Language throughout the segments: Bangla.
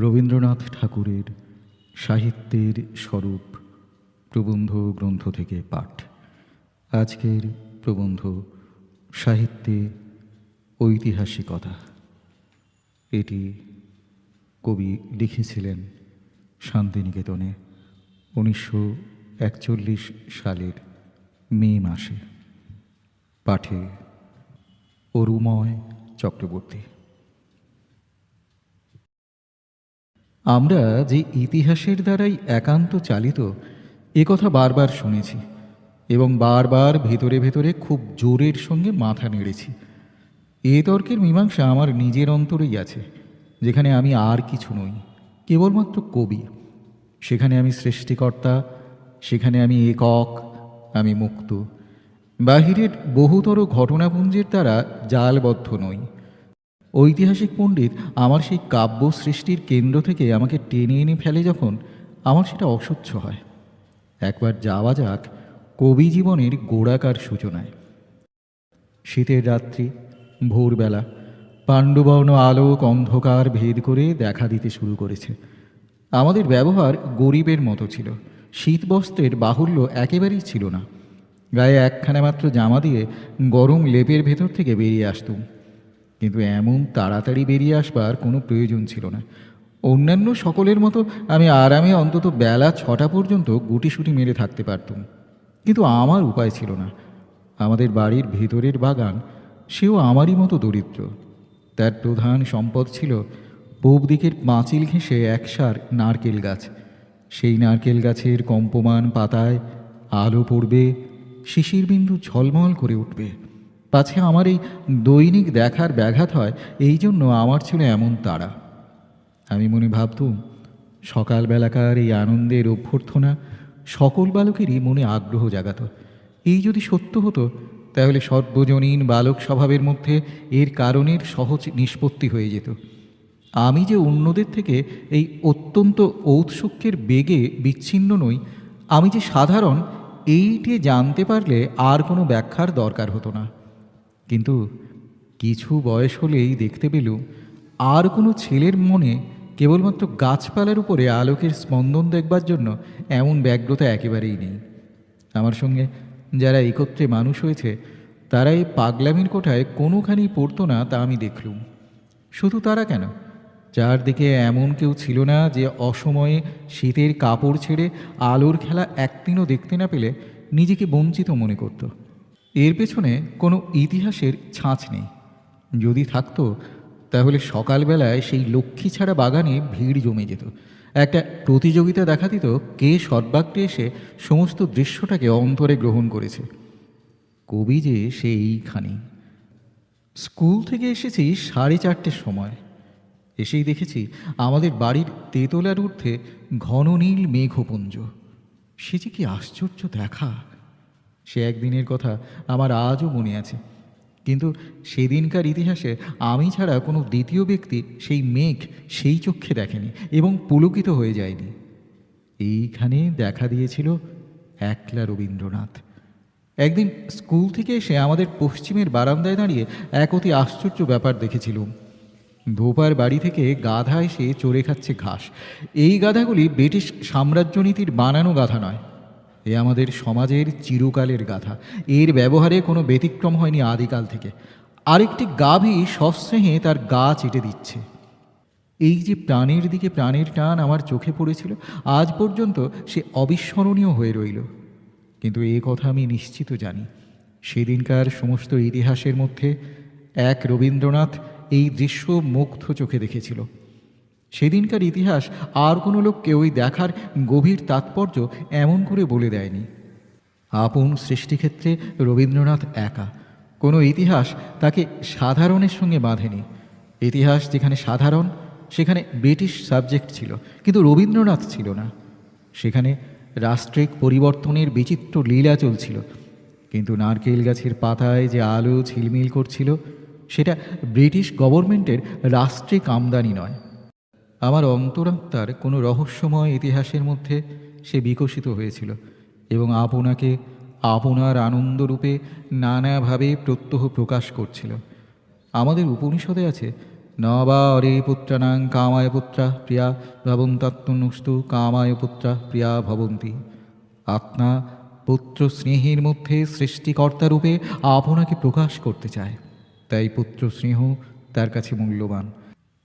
রবীন্দ্রনাথ ঠাকুরের সাহিত্যের স্বরূপ প্রবন্ধ গ্রন্থ থেকে পাঠ। আজকের প্রবন্ধ সাহিত্যে ঐতিহাসিকতা। এটি কবি লিখেছিলেন শান্তিনিকেতনে উনিশশো একচল্লিশ সালের মে মাসে। পাঠে অরুময় চক্রবর্তী। আমরা যে ইতিহাসের দ্বারাই একান্ত চালিত, এ কথা বারবার শুনেছি এবং বারবার ভেতরে ভেতরে খুব জোরের সঙ্গে মাথা নেড়েছি। এ তর্কের মীমাংসা আমার নিজের অন্তরেই আছে, যেখানে আমি আর কিছু নই, কেবলমাত্র কবি। সেখানে আমি সৃষ্টিকর্তা, সেখানে আমি একক, আমি মুক্ত। বাহিরের বহুতর ঘটনাপুঞ্জের দ্বারা জালবদ্ধ নই। ঐতিহাসিক পণ্ডিত আমার সেই কাব্য সৃষ্টির কেন্দ্র থেকে আমাকে টেনে এনে ফেলে যখন আমার সেটা অসহ্য হয়। একবার যাওয়া যাক কবি জীবনের গোড়াকার সূচনায়। শীতের রাত্রি, ভোরবেলা, পাণ্ডবর্ণ আলোক অন্ধকার ভেদ করে দেখা দিতে শুরু করেছে। আমাদের ব্যবহার গরিবের মতো ছিল, শীতবস্ত্রের বাহুল্য একেবারেই ছিল না। গায়ে একখানা মাত্র জামা দিয়ে গরম লেপের ভেতর থেকে বেরিয়ে আসতুম। কিন্তু এমন তাড়াতাড়ি বেরিয়ে আসবার কোনো প্রয়োজন ছিল না। অন্যান্য সকলের মতো আমি আরামে অন্তত বেলা ছটা পর্যন্ত গুটিসুটি মেরে থাকতে পারতুম। কিন্তু আমার উপায় ছিল না। আমাদের বাড়ির ভেতরের বাগান, সেও আমারই মতো দরিদ্র। তার প্রধান সম্পদ ছিল পূব দিকের পাঁচিল ঘেঁষে একসার নারকেল গাছ। সেই নারকেল গাছের কম্পমান পাতায় আলো পড়বে শিশির বিন্দু ঝলমল করে উঠবে। পাছে আমার এই দৈনিক দেখার ব্যাঘাত হয়, এই জন্য আমার ছিল এমন তাড়া। আমি মনে ভাবতুম, সকালবেলাকার এই আনন্দের অভ্যর্থনা সকল বালকেরই মনে আগ্রহ জাগাত। এই যদি সত্য হতো, তাহলে সর্বজনীন বালক স্বভাবের মধ্যে এর কারণের সহজ নিষ্পত্তি হয়ে যেত। আমি যে অন্যদের থেকে এই অত্যন্ত ঔৎসুক্যের বেগে বিচ্ছিন্ন নই, আমি যে সাধারণ, এইটি জানতে পারলে আর কোনো ব্যাখ্যার দরকার হতো না। কিন্তু কিছু বয়স হলেই দেখতে পেলুম আর কোনো ছেলের মনে কেবলমাত্র গাছপালার উপরে আলোকের স্পন্দন দেখবার জন্য এমন ব্যগ্রতা একেবারেই নেই। আমার সঙ্গে যারা একত্রে মানুষ হয়েছে, তারা এই পাগলামির কোঠায় কোনোখানি পড়তো না তা আমি দেখলুম। শুধু তারা কেন? চারদিকে এমন কেউ ছিল না যে অসময়ে শীতের কাপড় ছেড়ে আলোর খেলা একদিনও দেখতে না পেলে নিজেকে বঞ্চিত মনে করত। এর পেছনে কোনো ইতিহাসের ছাঁচ নেই। যদি থাকতো, তাহলে সকালবেলায় সেই লক্ষ্মী ছাড়া বাগানে ভিড় জমে যেত। একটা প্রতিযোগিতা দেখা দিত কে সর্বাগ্রে এসে সমস্ত দৃশ্যটাকে অন্তরে গ্রহণ করেছে। কবি যে সে এইখানেই স্কুল থেকে এসেছি সাড়ে চারটের সময়। এসেই দেখেছি আমাদের বাড়ির তেতলার ঊর্ধ্বে ঘন নীল মেঘপুঞ্জ। সে যে কি আশ্চর্য দেখা! সে একদিনের কথা আমার আজও মনে আছে। কিন্তু সেদিনকার ইতিহাসে আমি ছাড়া কোনো দ্বিতীয় ব্যক্তি সেই মেঘ সেই চক্ষে দেখেনি এবং পুলকিত হয়ে যায়নি। এইখানে দেখা দিয়েছিল একলা রবীন্দ্রনাথ। একদিন স্কুল থেকে এসে আমাদের পশ্চিমের বারান্দায় দাঁড়িয়ে এক অতি আশ্চর্য ব্যাপার দেখেছিলুম। ধোপার বাড়ি থেকে গাধা এসে চড়ে খাচ্ছে ঘাস। এই গাধাগুলি ব্রিটিশ সাম্রাজ্যনীতির বানানো গাধা নয়। এ আমাদের সমাজের চিরকালের গাথা। এর ব্যবহারে কোনো ব্যতিক্রম হয়নি আদিকাল থেকে। আরেকটি গাভী সস্নেহে তার গা চেটে দিচ্ছে। এই যে প্রাণের দিকে প্রাণের টান আমার চোখে পড়েছিল, আজ পর্যন্ত সে অবিস্মরণীয় হয়ে রইল। কিন্তু এ কথা আমি নিশ্চিত জানি, সেদিনকার সমস্ত ইতিহাসের মধ্যে এক রবীন্দ্রনাথ এই দৃশ্য মুগ্ধ চোখে দেখেছিল। সেদিনকার ইতিহাস আর কোনো লোককে ওই দেখার গভীর তাৎপর্য এমন করে বলে দেয়নি। আপন সৃষ্টিক্ষেত্রে রবীন্দ্রনাথ একা। কোনো ইতিহাস তাকে সাধারণের সঙ্গে বাঁধেনি। ইতিহাস যেখানে সাধারণ, সেখানে ব্রিটিশ সাবজেক্ট ছিল, কিন্তু রবীন্দ্রনাথ ছিল না। সেখানে রাষ্ট্রিক পরিবর্তনের বিচিত্র লীলা চলছিল, কিন্তু নারকেল গাছের পাতায় যে আলো ঝিলমিল করছিল, সেটা ব্রিটিশ গভর্নমেন্টের রাষ্ট্রিক আমদানি নয়। আমার অন্তরাত্মার কোনো রহস্যময় ইতিহাসের মধ্যে সে বিকশিত হয়েছিল এবং আপনাকে আপনার আনন্দরূপে নানাভাবে প্রত্যহ প্রকাশ করছিল। আমাদের উপনিষদে আছে ন বা অরে পুত্রানাং কামায় পুত্রা প্রিয়া ভবন্তত্তনুস্তু কামায় পুত্রা প্রিয়া ভবন্তি। আত্মা পুত্র স্নেহের মধ্যে সৃষ্টিকর্তারূপে আপনাকে প্রকাশ করতে চায়। তাই পুত্র স্নেহ তার কাছে মূল্যবান।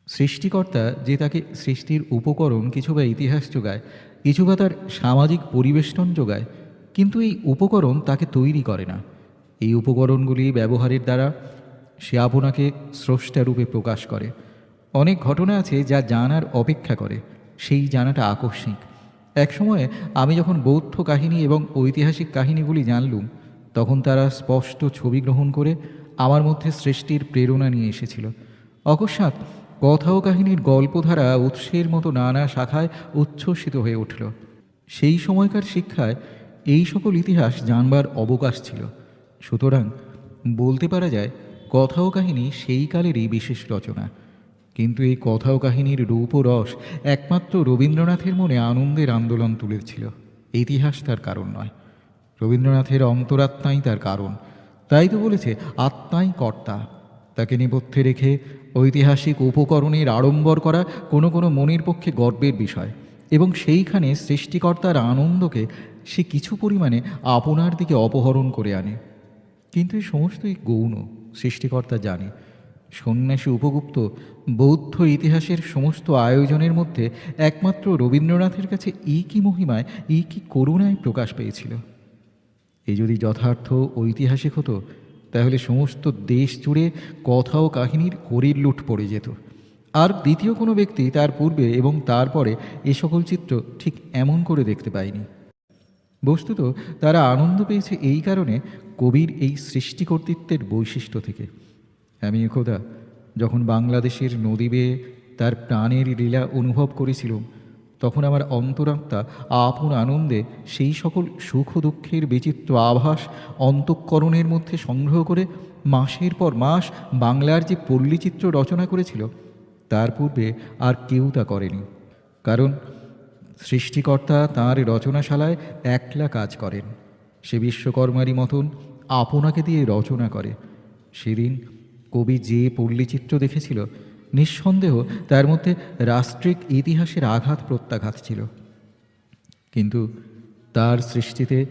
সৃষ্টিকর্তা যে তাকে সৃষ্টির উপকরণ কিছু বা ইতিহাস যোগায়, কিছু বা তার সামাজিক পরিবেষ্টন যোগায়, কিন্তু এই উপকরণ তাকে তৈরি করে না। এই উপকরণগুলি ব্যবহারের দ্বারা সে আপনাকে স্রষ্টারূপে প্রকাশ করে। অনেক ঘটনা আছে যা জানার অপেক্ষা করে, সেই জানাটা আকস্মিক। একসময়ে আমি যখন বৌদ্ধ কাহিনী এবং ঐতিহাসিক কাহিনীগুলি জানলুম, তখন তারা স্পষ্ট ছবি গ্রহণ করে আমার মধ্যে সৃষ্টির প্রেরণা নিয়ে এসেছিল। অকস্মাৎ কথা ও কাহিনীর গল্পধারা উৎসের মতো নানা শাখায় উচ্ছ্বসিত হয়ে উঠল। সেই সময়কার শিক্ষায় এই সকল ইতিহাস জানবার অবকাশ ছিল। সুতরাং বলতে পারা যায়, কথা ও কাহিনী সেই কালেরই বিশেষ রচনা। কিন্তু এই কথা ও কাহিনীর রূপ ও রস একমাত্র রবীন্দ্রনাথের মনে আনন্দের আন্দোলন তুলেছিল। ইতিহাস তার কারণ নয়। রবীন্দ্রনাথের অন্তরাত্মাই তার কারণ। তাই তো বলেছে, আত্মাই কর্তা। তাকে নেপথ্যে রেখে ঐতিহাসিক উপকরণের আড়ম্বর করা কোনো কোনো মনের পক্ষে গর্বের বিষয়। এবং সেইখানে সৃষ্টিকর্তার আনন্দকে সে কিছু পরিমাণে আপনার দিকে অপহরণ করে আনে। কিন্তু এই সমস্তই গৌণ সৃষ্টিকর্তা জানে, সন্ন্যাসী উপগুপ্ত বৌদ্ধ ইতিহাসের সমস্ত আয়োজনের মধ্যে একমাত্র রবীন্দ্রনাথের কাছে এই কি মহিমায়, এই কি করুণায় প্রকাশ পেয়েছিল। এ যদি যথার্থ ঐতিহাসিক হতো তাহলে সমস্ত দেশ জুড়ে কথা ও কাহিনীর হরির লুট পড়ে যেত। আর দ্বিতীয় কোনো ব্যক্তি তার পূর্বে এবং তারপরে এ সকল চিত্র ঠিক এমন করে দেখতে পায়নি। বস্তুত তারা আনন্দ পেয়েছে এই কারণে কবির এই সৃষ্টি কর্তৃত্বের বৈশিষ্ট্য থেকে। আমি একদা যখন বাংলাদেশের নদী বেয়ে তার প্রাণের লীলা অনুভব করেছিলাম তখন আমার অন্তরাত্মা আপন আনন্দে সেই সকল সুখ দুঃখের বিচিত্র আভাস অন্তঃকরণের মধ্যে সংগ্রহ করে মাসের পর মাস বাংলার যে পল্লীচিত্র রচনা করেছিল, তার পূর্বে আর কেউ তা করেনি। কারণ সৃষ্টিকর্তা তাঁর রচনাশালায় একলা কাজ করেন। সে বিশ্বকর্মারই মতন আপনাকে দিয়ে রচনা করে। সেদিন কবি যে পল্লীচিত্র দেখেছিল নিঃসন্দেহ তার মধ্যে রাষ্ট্রিক ইতিহাসের আঘাত প্রত্যাঘাত ছিল। কিন্তু তার সৃষ্টিতে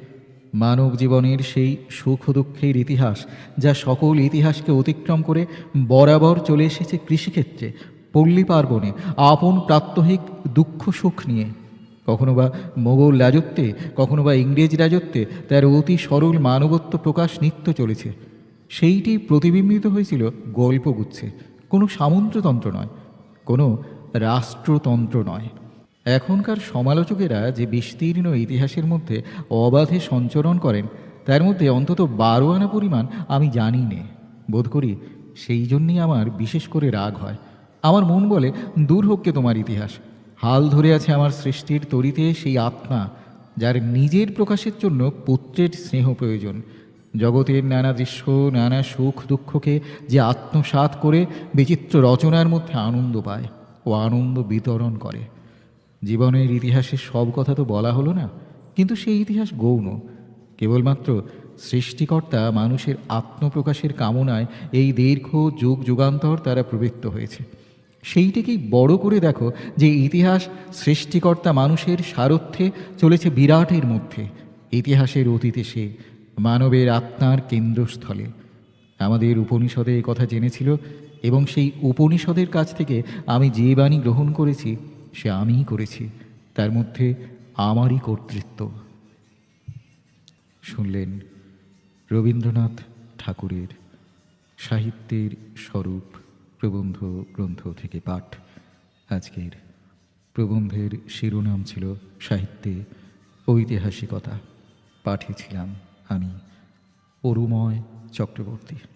মানব জীবনের সেই সুখ দুঃখের ইতিহাস, যা সকল ইতিহাসকে অতিক্রম করে বরাবর চলে এসেছে কৃষিক্ষেত্রে, পল্লী পার্বণে, আপন প্রাত্যহিক দুঃখ সুখ নিয়ে। কখনো বা মোগল রাজত্বে, কখনো বা ইংরেজ রাজত্বে তার অতি সরল মানবত্ব প্রকাশ নিত্য চলেছে। সেইটি প্রতিবিম্বিত হয়েছিল গল্পগুচ্ছে। কোনো সামন্ততন্ত্র নয়, কোনো রাষ্ট্রতন্ত্র নয়। এখনকার সমালোচকেরা যে বিস্তীর্ণ ইতিহাসের মধ্যে অবাধে সঞ্চরণ করেন, তার মধ্যে অন্তত বারো আনা পরিমাণ আমি জানি নে। বোধ করি সেই জন্যই আমার বিশেষ করে রাগ হয়। আমার মন বলে, দূর হোককে তোমার ইতিহাস। হাল ধরে আছে আমার সৃষ্টির তরিতে সেই আত্মা, যার নিজের প্রকাশের জন্য পুত্রের স্নেহ প্রয়োজন। জগতের নানা দৃশ্য, নানা সুখ দুঃখকে যে আত্মসাৎ করে বিচিত্র রচনার মধ্যে আনন্দ পায় ও আনন্দ বিতরণ করে। জীবনের ইতিহাসের সব কথা তো বলা হলো না, কিন্তু সেই ইতিহাস গৌণ। কেবলমাত্র সৃষ্টিকর্তা মানুষের আত্মপ্রকাশের কামনায় এই দীর্ঘ যুগ যুগান্তর তারা প্রবৃত্ত হয়েছে। সেইটিকেই বড় করে দেখো যে ইতিহাস সৃষ্টিকর্তা মানুষের সারথ্যে চলেছে বিরাটের মধ্যে। ইতিহাসের অতীতে সে মানবের আত্মার কেন্দ্রস্থলে। আমাদের উপনিষদে কথা জেনেছিল এবং সেই উপনিষদের কাছ থেকে আমি যে বাণী গ্রহণ করেছি, সে আমিই করেছি। তার মধ্যে আমারই কর্তৃত্ব। শুনলেন রবীন্দ্রনাথ ঠাকুরের সাহিত্যের স্বরূপ প্রবন্ধ গ্রন্থ থেকে পাঠ। আজকের প্রবন্ধের শিরোনাম ছিল সাহিত্যে ঐতিহাসিকতা। পাঠিয়েছিলাম আমি অরুময় চক্রবর্তী।